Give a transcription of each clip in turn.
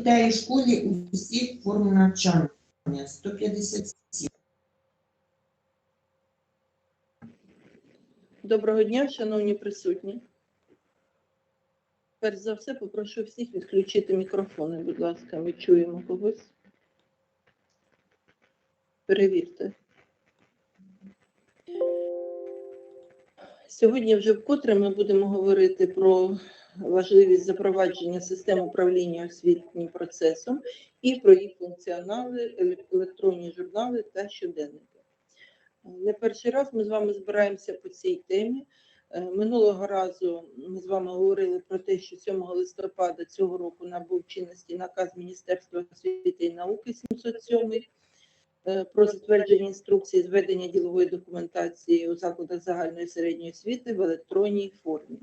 дітей у школі у всіх форм навчання. 157. Доброго дня, шановні присутні. Перш за все, попрошу всіх відключити мікрофони, будь ласка, ми чуємо когось. Перевірте. Сьогодні вже вкотре ми будемо говорити про важливість запровадження систем управління освітнім процесом і про їх функціонали, електронні журнали та щоденники. Не перший раз ми з вами збираємося по цій темі. Е, Минулого разу ми з вами говорили про те, що 7 листопада цього року набув чинності наказ Міністерства освіти і науки 707 е, про затвердження інструкції з ведення ділової документації у закладах загальної середньої освіти в електронній формі.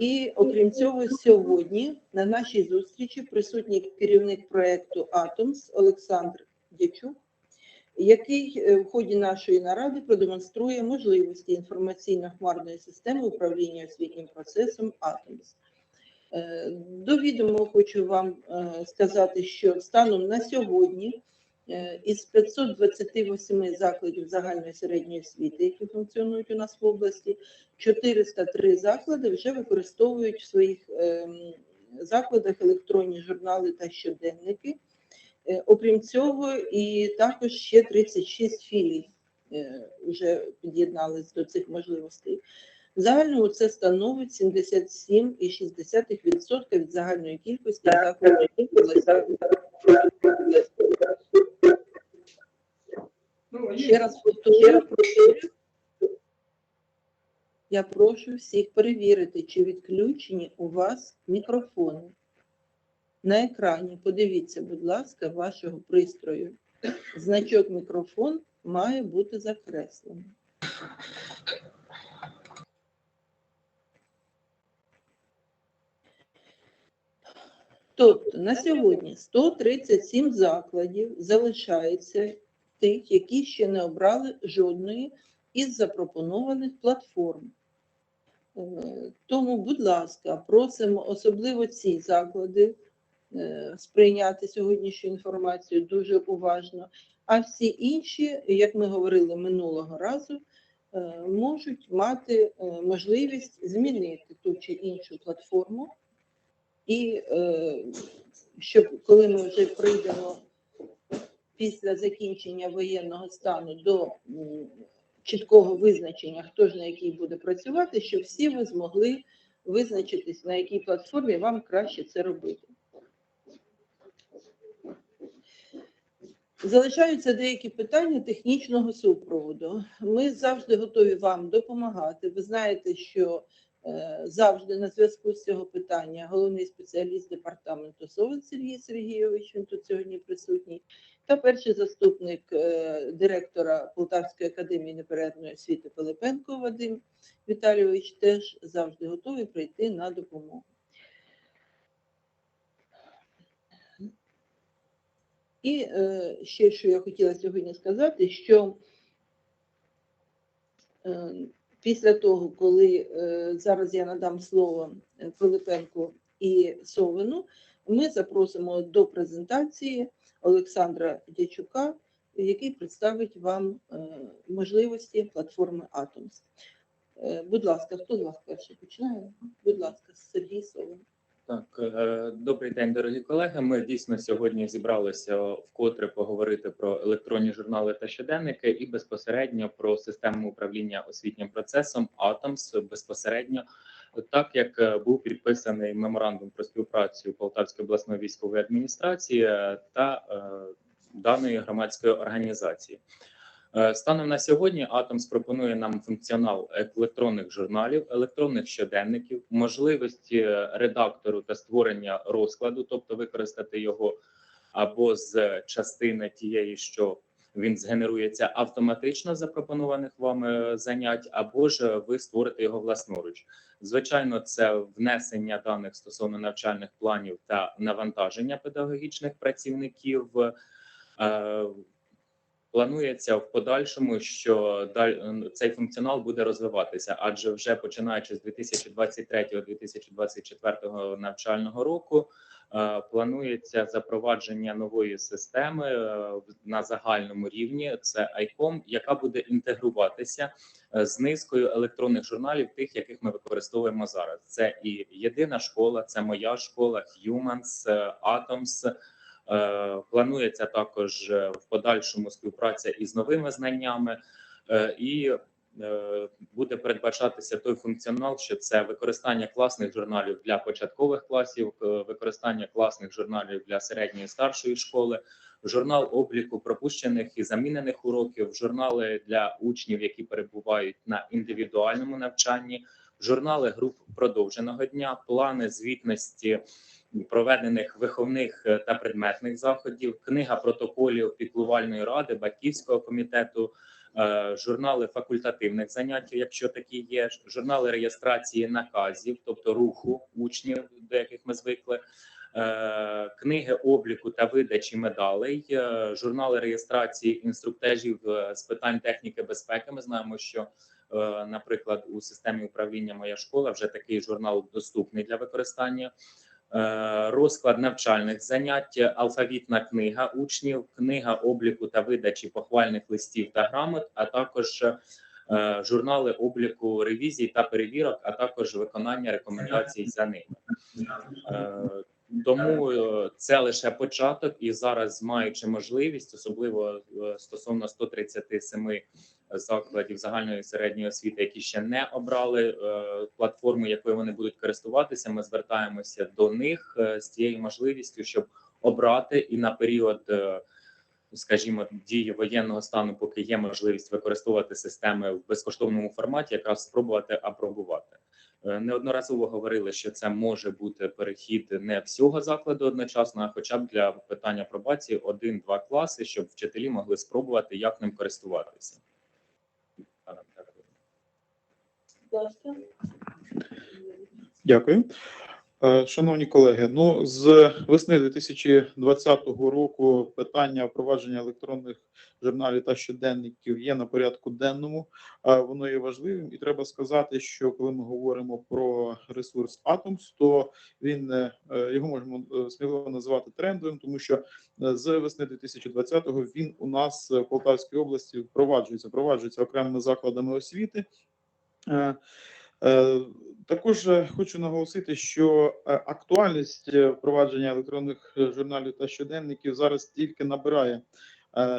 І окрім цього, сьогодні на нашій зустрічі присутній керівник проекту Атомс Олександр Дячук, який е, в ході нашої наради продемонструє можливості інформаційно-хмарної системи управління освітнім процесом Атомс. Е, До відомо хочу вам е, сказати, що станом на сьогодні е, із 528 закладів загальної середньої освіти, які функціонують у нас в області, 403 заклади вже використовують в своїх ем, закладах електронні журнали та щоденники. Е, Окрім цього, і також ще 36 філій е, вже під'єднались до цих можливостей. В загальному це становить 77,6% від загальної кількості закладів. Ще раз повторюю, я прошу всіх перевірити, чи відключені у вас мікрофони. На екрані подивіться, будь ласка, вашого пристрою. Значок мікрофон має бути закреслений. Тобто на сьогодні 137 закладів залишається тих, які ще не обрали жодної із запропонованих платформ. Е, Тому, будь ласка, просимо особливо ці заклади е, сприйняти сьогоднішню інформацію дуже уважно. А всі інші, як ми говорили минулого разу, е, можуть мати можливість змінити ту чи іншу платформу. І щоб коли ми вже прийдемо після закінчення воєнного стану до чіткого визначення, хто ж на якій буде працювати, щоб всі ви змогли визначитись, на якій платформі вам краще це робити. Залишаються деякі питання технічного супроводу. Ми завжди готові вам допомагати. Ви знаєте, що е, завжди на зв'язку з цього питання головний спеціаліст департаменту Совен Сергій Сергійович, він тут сьогодні присутній, та перший заступник е, директора Полтавської академії неперервної освіти Пилипенко Вадим Віталійович теж завжди готові прийти на допомогу. І е, ще що я хотіла сьогодні сказати, що е, після того, коли зараз я надам слово Пилипенку і Совину, ми запросимо до презентації Олександра Дячука, який представить вам е, можливості платформи Atoms. Е, Будь ласка, хто з вас перший починає? Будь ласка, Сергій Совин. Так, е, добрий день, дорогі колеги. Ми дійсно сьогодні зібралися вкотре поговорити про електронні журнали та щоденники і безпосередньо про систему управління освітнім процесом Atoms безпосередньо, так як е, був підписаний меморандум про співпрацю Полтавської обласної військової адміністрації е, та е, даної громадської організації. Станом на сьогодні Атомс пропонує нам функціонал електронних журналів, електронних щоденників, можливості редактору та створення розкладу, тобто використати його або з частини тієї, що він згенерується автоматично запропонованих вами занять, або ж ви створите його власноруч. Звичайно, це внесення даних стосовно навчальних планів та навантаження педагогічних працівників. е, Планується в подальшому, що цей функціонал буде розвиватися, адже вже починаючи з 2023-2024 навчального року е, планується запровадження нової системи е, на загальному рівні. Це ICOM, яка буде інтегруватися е, з низкою електронних журналів, тих, яких ми використовуємо зараз. Це і єдина школа, це моя школа, Humans, е, Atoms. Е, Планується також е, в подальшому співпраця із новими знаннями, е, і е, буде передбачатися той функціонал, що це використання класних журналів для початкових класів, е, використання класних журналів для середньої старшої школи, журнал обліку пропущених і замінених уроків, журнали для учнів, які перебувають на індивідуальному навчанні, журнали груп продовженого дня, плани звітності проведених виховних е, та предметних заходів, книга протоколів піклувальної ради, батьківського комітету, е, журнали факультативних занять, якщо такі є, журнали реєстрації наказів, тобто руху учнів, до яких ми звикли. е, Книги обліку та видачі медалей, е, журнали реєстрації інструктежів е, з питань техніки безпеки. Ми знаємо, що, е, наприклад, у системі управління моя школа вже такий журнал доступний для використання е, розклад навчальних занять, алфавітна книга учнів, книга обліку та видачі похвальних листів та грамот, а також е, журнали обліку ревізій та перевірок, а також виконання рекомендацій за ними. Е, Тому е, це лише початок, і зараз, маючи можливість, особливо е, стосовно 137 закладів загальної середньої освіти, які ще не обрали е, платформу, якою вони будуть користуватися. Ми звертаємося до них е, з цією можливістю, щоб обрати і на період, е, скажімо, дії воєнного стану, поки є можливість використовувати системи в безкоштовному форматі, якраз спробувати апробувати. Е, Неодноразово говорили, що це може бути перехід не всього закладу одночасно, а хоча б для питання пробації один-два класи, щоб вчителі могли спробувати, як ним користуватися. Дякую. Е, Шановні колеги, ну з весни 2020 року питання впровадження електронних журналів та щоденників є на порядку денному. Е, Воно є важливим, і треба сказати, що коли ми говоримо про ресурс Atoms, то він е, його можемо сміливо називати трендовим, тому що з весни 2020-го він у нас в Полтавській області впроваджується, впроваджується окремими закладами освіти. Е, Також е, хочу наголосити, що е, актуальність впровадження електронних журналів та щоденників зараз тільки набирає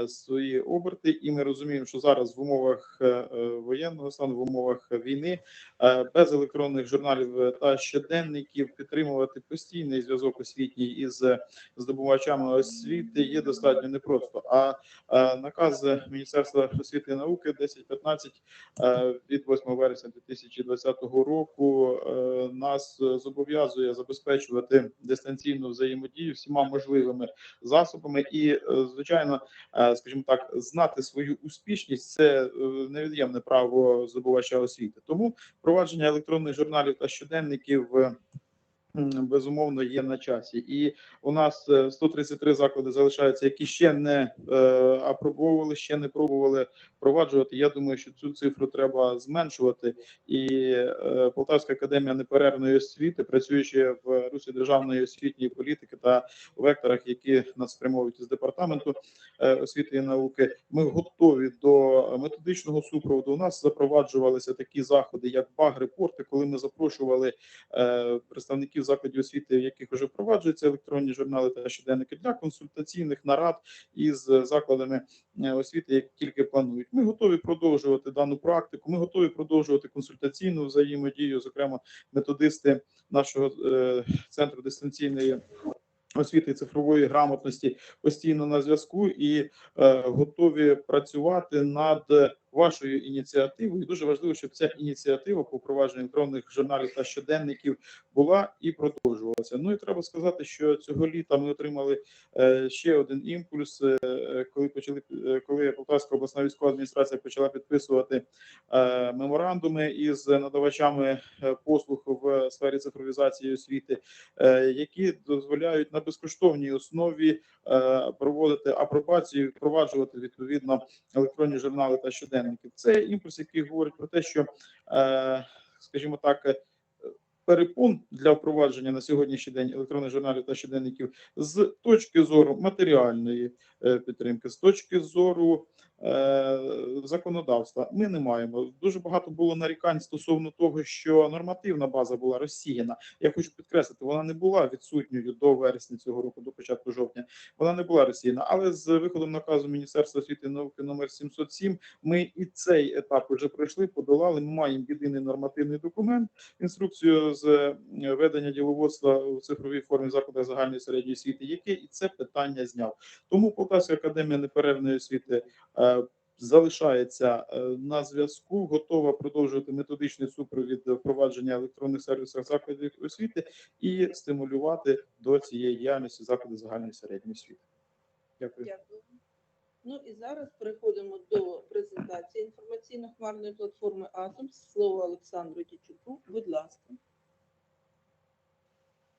свої оберти, і ми розуміємо, що зараз в умовах е, е, воєнного стану, в умовах війни е, без електронних журналів е, та щоденників підтримувати постійний зв'язок освітній із е, здобувачами освіти є достатньо непросто. А е, наказ Міністерства освіти і науки 1015 е, від 8 вересня 2020 року е, нас е, зобов'язує забезпечувати дистанційну взаємодію всіма можливими засобами, і е, звичайно, е, скажімо так, знати свою успішність це е, невід'ємне право здобувача освіти. Тому впровадження електронних журналів та щоденників. Е, Безумовно, є на часі, і у нас е, 133 заклади залишаються, які ще не е, апробовували, ще не пробували впроваджувати. Я думаю, що цю цифру треба зменшувати. І е, Полтавська академія неперервної освіти, працюючи в руслі державної освітньої політики та у векторах, які нас спрямовують із департаменту е, освіти і науки, ми готові до методичного супроводу. У нас запроваджувалися такі заходи, як баг-репорти, коли ми запрошували е, представників закладів освіти, в яких вже впроваджуються електронні журнали та щоденники для консультаційних нарад із закладами е, освіти, які тільки планують. Ми готові продовжувати дану практику. Ми готові продовжувати консультаційну взаємодію, зокрема методисти нашого е, центру дистанційної. Освіти цифрової грамотності постійно на зв'язку і е, готові працювати над вашою ініціативою. І дуже важливо, щоб ця ініціатива по впровадженню електронних журналів та щоденників була і продовжувалася. Ну і треба сказати, що цього літа ми отримали е, ще один імпульс, е, коли почали е, коли Полтавська обласна військова адміністрація почала підписувати меморандуми із надавачами послуг в сфері цифровізації освіти, які дозволяють на безкоштовній основі проводити апробацію, впроваджувати відповідно електронні журнали та щоденники. Це імпульс, який говорить про те, що, е, скажімо так. е, Перепон для впровадження на сьогоднішній день електронних журналів та щоденників з точки зору матеріальної е, підтримки, з точки зору законодавства, ми не маємо. Дуже багато було нарікань стосовно того, що нормативна база була розсіяна. Я хочу підкреслити, вона не була відсутньою до вересня цього року, до початку жовтня. Вона не була розсіяна, але з виходом наказу Міністерства освіти і науки номер 707 ми і цей етап вже пройшли, подолали. Ми маємо єдиний нормативний документ, інструкцію з е, ведення діловодства у цифровій формі закладів загальної середньої освіти, який і це питання зняв. Тому Полтавська академія неперервної освіти. Залишається е, на зв'язку, готова продовжувати методичний супровід впровадження електронних сервісів закладів освіти і стимулювати до цієї діяльності заклади загальної середньої освіти. Дякую. Дякую. Ну і зараз переходимо до презентації інформаційно-хмарної платформи Атом. Слово Олександру Тічуку. Будь ласка.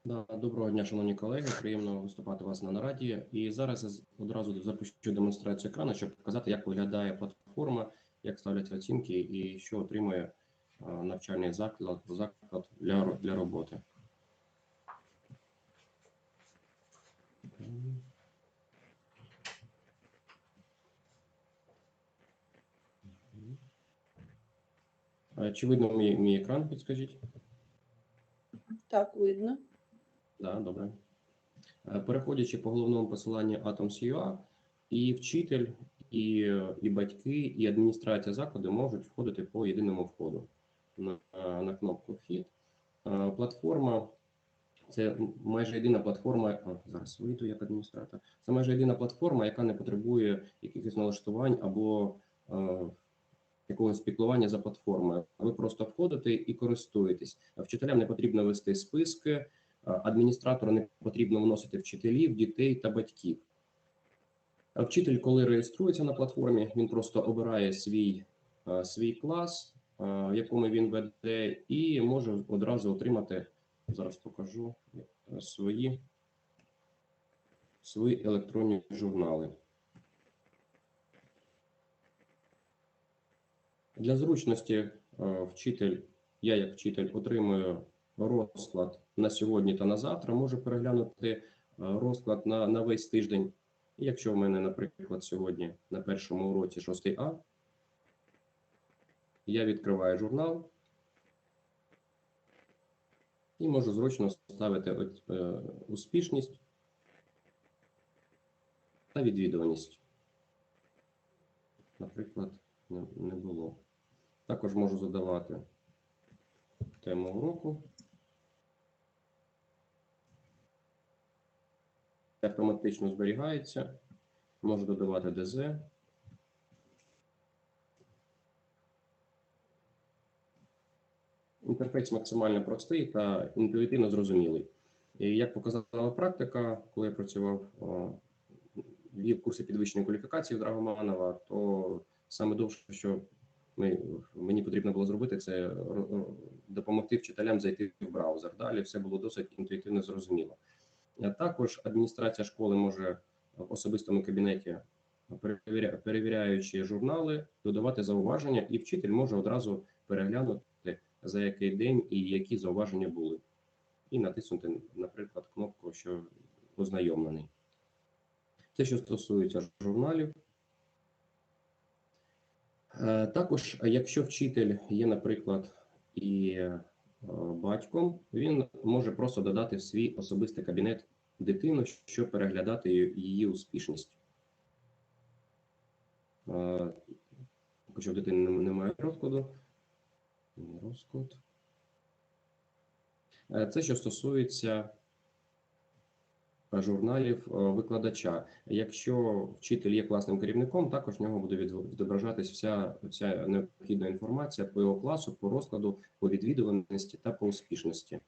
Доброго дня, шановні колеги. Приємно виступати у вас на нараді. І зараз я одразу запущу демонстрацію екрану, щоб показати, як виглядає платформа, як ставляться оцінки і що отримує навчальний заклад, заклад для, для роботи. Е, Чи видно мій, мій екран, підскажіть? Так, видно. Да, добре. Е, Переходячи по головному посиланню Atoms.ua, і вчитель, і, і батьки, і адміністрація закладу можуть входити по єдиному входу на, на кнопку Вхід. Е, Платформа це майже єдина платформа. А, зараз вийду як адміністратор. Це майже єдина платформа, яка не потребує якихось налаштувань або е, якогось піклування за платформою. Ви просто входите і користуєтесь. Вчителям не потрібно вести списки адміністратору не потрібно вносити вчителів, дітей та батьків. Вчитель, коли реєструється на платформі, він просто обирає свій, е, свій клас, е, в якому він веде, і може одразу отримати, зараз покажу е, свої, свої електронні журнали. Для зручності е, вчитель, я як вчитель отримую розклад на сьогодні та на завтра, можу переглянути е, розклад на, на весь тиждень. І Якщо в мене, наприклад, сьогодні на першому уроці 6 А, я відкриваю журнал і можу зручно ставити е, успішність та відвідуваність. Наприклад, не було. Також можу задавати тему уроку. Автоматично зберігається. Можу додавати ДЗ. Інтерфейс максимально простий та інтуїтивно зрозумілий. І як показала практика, коли я працював вів курси підвищення кваліфікації в Драгоманова, то саме довше, що ми, мені потрібно було зробити, це допомогти вчителям зайти в браузер. Далі все було досить інтуїтивно зрозуміло. Також адміністрація школи може в особистому кабінеті, перевіряючи журнали, додавати зауваження, і вчитель може одразу переглянути за який день і які зауваження були, і натиснути, наприклад, кнопку, що ознайомлений. Це що стосується журналів. Е, Також, якщо вчитель є, наприклад, і батьком, він може просто додати в свій особистий кабінет дитину, щоб переглядати її- успішність. Хоча в дитини немає розкладу. Розклад. Е, Це що стосується журналів е, викладача. Якщо вчитель є класним керівником, також в нього буде відображатись вся, вся необхідна інформація по його класу, по розкладу, по відвідуваності та по успішності.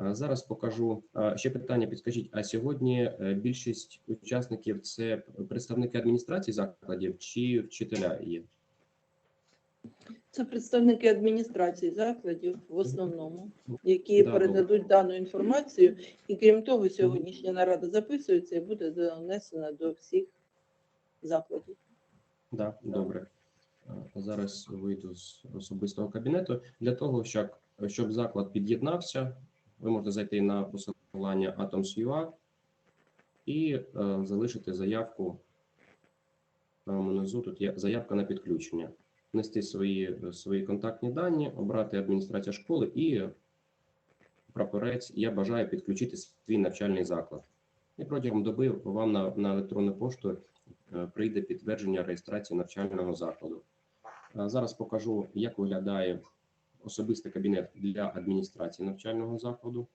Зараз покажу ще питання. Підскажіть, а сьогодні е, більшість учасників це представники адміністрації закладів чи вчителя є? Це представники адміністрації закладів в основному, які Да, передадуть дану інформацію. І крім того, сьогоднішня нарада записується і буде донесена до всіх закладів. Да, добре. Е, Зараз вийду з особистого кабінету. Для того, щоб, щоб заклад під'єднався, ви можете зайти на посилання Atoms.ua і е, залишити заявку. Там внизу тут є заявка на підключення. Внести свої, свої контактні дані, обрати адміністрація школи і прапорець. Я бажаю підключити свій навчальний заклад. І протягом доби вам на, на електронну пошту е, прийде підтвердження реєстрації навчального закладу. Е, Зараз покажу, як виглядає особистий кабінет для адміністрації навчального закладу.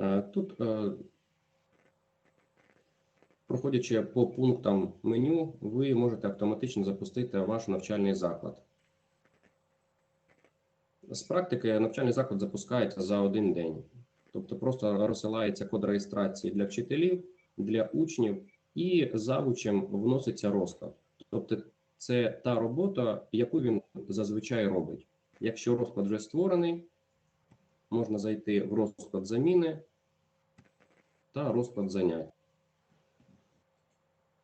Е, Тут, е, проходячи по пунктам меню, ви можете автоматично запустити ваш навчальний заклад. З практики навчальний заклад запускається за один день. Тобто просто розсилається код реєстрації для вчителів, для учнів і завучем вноситься розклад. Тобто це та робота, яку він зазвичай робить. Якщо розклад вже створений, можна зайти в розклад заміни та розклад занять.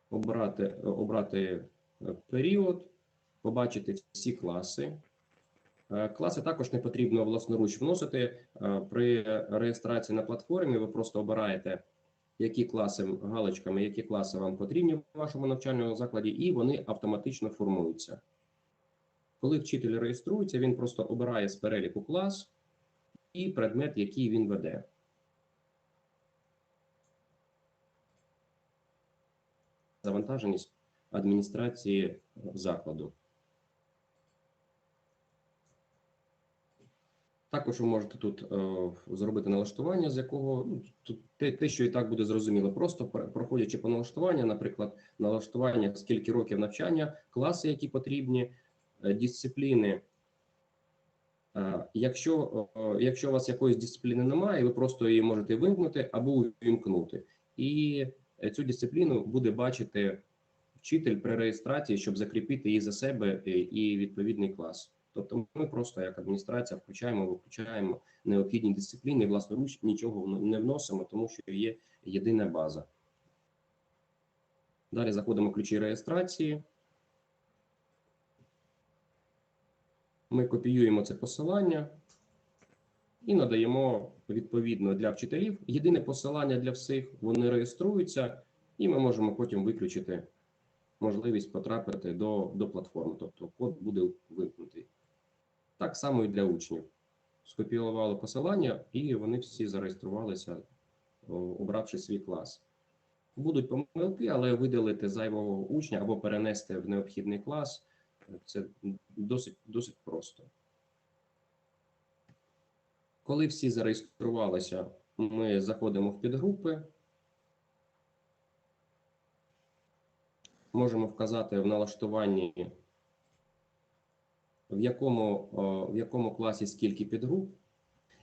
Обрати, обрати е, період, побачити всі класи. Е, Класи також не потрібно власноруч вносити. Е, При реєстрації на платформі ви просто обираєте, які класи галочками, які класи вам потрібні в вашому навчальному закладі, і вони автоматично формуються. Коли вчитель реєструється, він просто обирає з переліку клас і предмет, який він веде. Завантаженість адміністрації закладу. Також ви можете тут е, зробити налаштування, з якого ну, тут те, те, що і так буде зрозуміло. Просто проходячи по налаштування, наприклад, налаштування скільки років навчання, класи, які потрібні, е, дисципліни. Е, Якщо, е, якщо у вас якоїсь дисципліни немає, ви просто її можете вимкнути або увімкнути. І цю дисципліну буде бачити вчитель при реєстрації, щоб закріпити її за себе е, і відповідний клас. Тобто ми просто як адміністрація включаємо, виключаємо необхідні дисципліни, власноруч нічого не вносимо, тому що є єдина база. Далі заходимо в ключі реєстрації. Ми копіюємо це посилання і надаємо відповідно для вчителів. Єдине посилання для всіх, вони реєструються, і ми можемо потім виключити можливість потрапити до, до платформи. Тобто код буде вимкнутий. Так само і для учнів. Скопіювали посилання, і вони всі зареєструвалися, обравши свій клас. Будуть помилки, але видалити зайвого учня або перенести в необхідний клас це досить, досить просто. Коли всі зареєструвалися, ми заходимо в підгрупи. Можемо вказати в налаштуванні в якому, в якому класі скільки підгруп.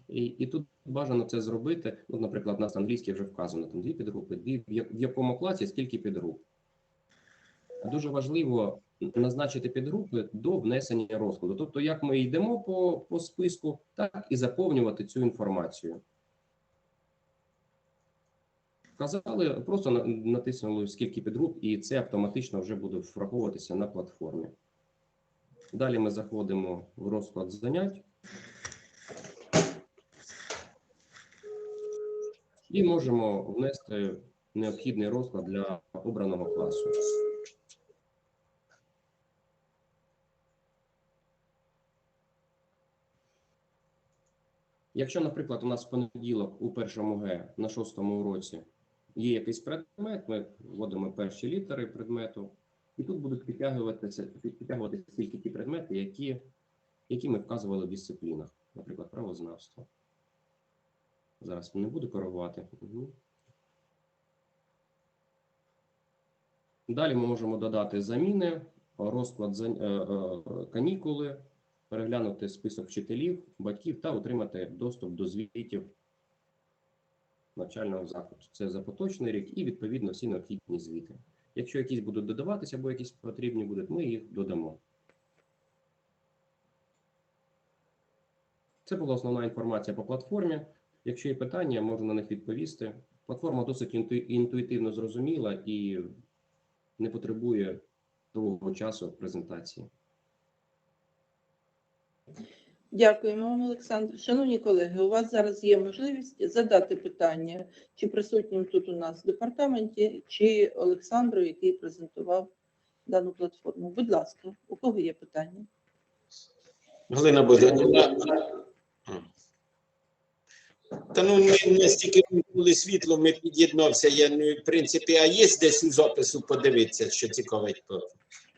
І, і тут бажано це зробити. Ну, наприклад, у нас англійський вже вказано там дві підгрупи, дві, в якому класі скільки підгруп. Дуже важливо назначити підгрупи до внесення розкладу. Тобто, як ми йдемо по, по списку, так і заповнювати цю інформацію. Вказали, просто натиснули скільки підгруп, і це автоматично вже буде враховуватися на платформі. Далі ми заходимо в розклад занять. І можемо внести необхідний розклад для обраного класу. Якщо, наприклад, у нас в понеділок у першому Г на шостому уроці є якийсь предмет, ми вводимо перші літери предмету, І тут будуть підтягуватися підтягуватися тільки ті предмети, які, які ми вказували в дисциплінах, наприклад, правознавство. Зараз не буду коригувати. Угу. Далі ми можемо додати заміни, розклад е, е, канікули, переглянути список вчителів, батьків та отримати доступ до звітів навчального закладу. Це за поточний рік і відповідно всі необхідні звіти. Якщо якісь будуть додаватися або якісь потрібні будуть, ми їх додамо. Це була основна інформація по платформі. Якщо є питання, можу на них відповісти. Платформа досить інту- інтуїтивно зрозуміла і не потребує довгого часу презентації. Дякуємо вам, Олександр. Шановні колеги, у вас зараз є можливість задати питання чи присутнім тут у нас в департаменті, чи Олександру, який презентував дану платформу. Будь ласка, у кого є питання? Галина Богданівна. Та ну не настільки коли світло, ми під'єднався. Я ну, в принципі, а є десь у запису подивитися, що цікавить.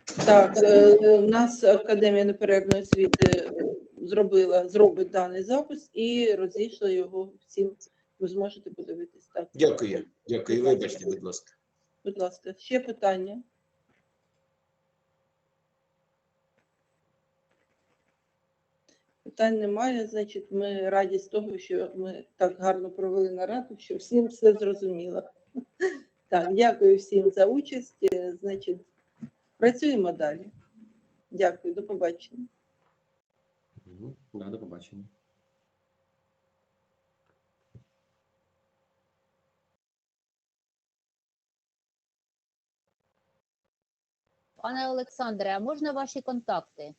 Так, е, е, у нас Академія неперервної освіти е, зробила, зробить даний запис і розійшла його всім. Ви зможете подивитись. Так, Дякую, дякую. Вибачте, будь ласка. будь ласка, ще питання. Питань немає, значить, ми раді з того, що ми так гарно провели нараду, що всім все зрозуміло. Так, дякую всім за участь. Е, Значить, працюємо далі. Дякую, до побачення. Да, до побачення. Пане Олександре, а можна ваші контакти?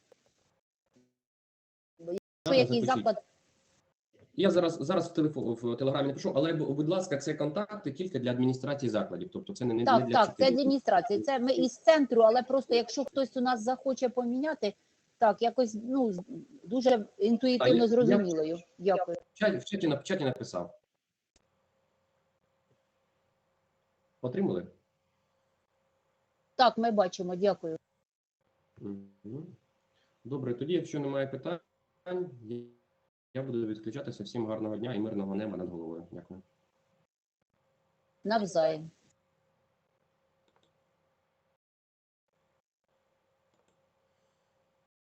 Якщо якийсь запишіть. заклад, Я зараз зараз в телефон в телеграмі напишу, але будь ласка, це контакти тільки для адміністрації закладів. Тобто це не, не так, для так, це адміністрація. Це ми із центру, але просто якщо хтось у нас захоче поміняти, так, якось ну дуже А я- інтуїтивно я- Дякую. В чаті, в чаті, в чаті написав. Отримали? Так, ми бачимо, дякую. Добре, тоді, якщо немає питань, я буду відключатися. Всім гарного дня і мирного неба над головою. Дякую. Навзаєм.